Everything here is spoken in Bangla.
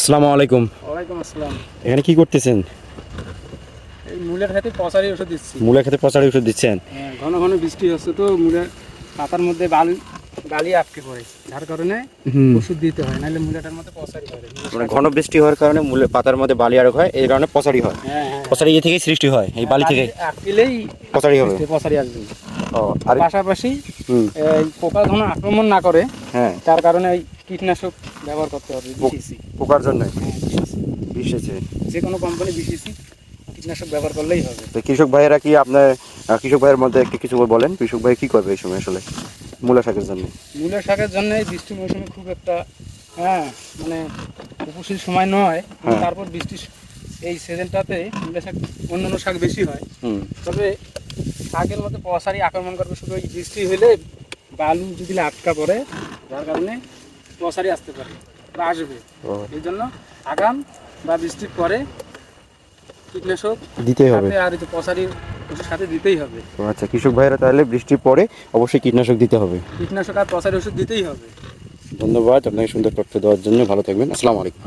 আসসালামু আলাইকুম। ওয়ালাইকুম আসসালাম। এখানে কি করতেছেন? এই মূলের খাতে পচারি ওষুধ দিচ্ছি। মূলা খেতে পচারি ওষুধ দিচ্ছেন? হ্যাঁ, ঘন ঘন বৃষ্টি হচ্ছে তো মূলের পাতার মধ্যে বালি বালি আটকে পড়ে। যার কারণে ওষুধ দিতে হয় নাহলে মূলাটার মধ্যে পচারি হয়। মানে ঘন বৃষ্টি হওয়ার কারণে মূলে পাতার মধ্যে বালি আরোগ হয় এই কারণে পচারি হয়। হ্যাঁ হ্যাঁ পচারি ইয়ে থেকেই সৃষ্টি হয় এই বালি থেকে। আটকিলেই পচারি হবে। পচারি আসবে। ও আর পাশাপাশি এই পোকা যেন আক্রমণ না করে হ্যাঁ। তার কারণে ওই কীটনাশক ব্যবহার করতে হবে বিসিসি পোকার জন্য? হ্যাঁ, BCC বিষ যে কোনো কোম্পানি বিসিসি কীটনাশক ব্যবহার করলেই হবে। তো কৃষক ভাইয়েরা কি আপনার কৃষক ভাইয়ের মধ্যে একটু কিছু বলেন? কৃষক ভাই কি করবে এই সময় আসলে? মূলা শাকের জন্য। মূলা শাকের জন্য এই বৃষ্টি মৌসুমে খুব একটা হ্যাঁ মানে উপসির সময় নয়। হ্যাঁ। তারপর বৃষ্টি এই সিজনটাতে মূলা শাক অন্যান্য শাক বেশি হয়। তবে শাকের মধ্যে পশারি আক্রমণ করবে শুধু ওই বৃষ্টি হলে বালু যদি আটকা পড়ে যার কারণে পশারি আসতে পারে বা আসবে। এই জন্য আগাম বা বৃষ্টির পরে কীটনাশক দিতেই হবে। আর এই পশারির ওষুধ সাথে দিতেই হবে। আচ্ছা কৃষক ভাইরা তাহলে বৃষ্টির পরে অবশ্যই কীটনাশক দিতে হবে। কীটনাশক আর পশারি ওষুধ দিতেই হবে। ধন্যবাদ আপনাকে সুন্দর তথ্য দেওয়ার জন্য। ভালো থাকবেন। আসসালামু আলাইকুম।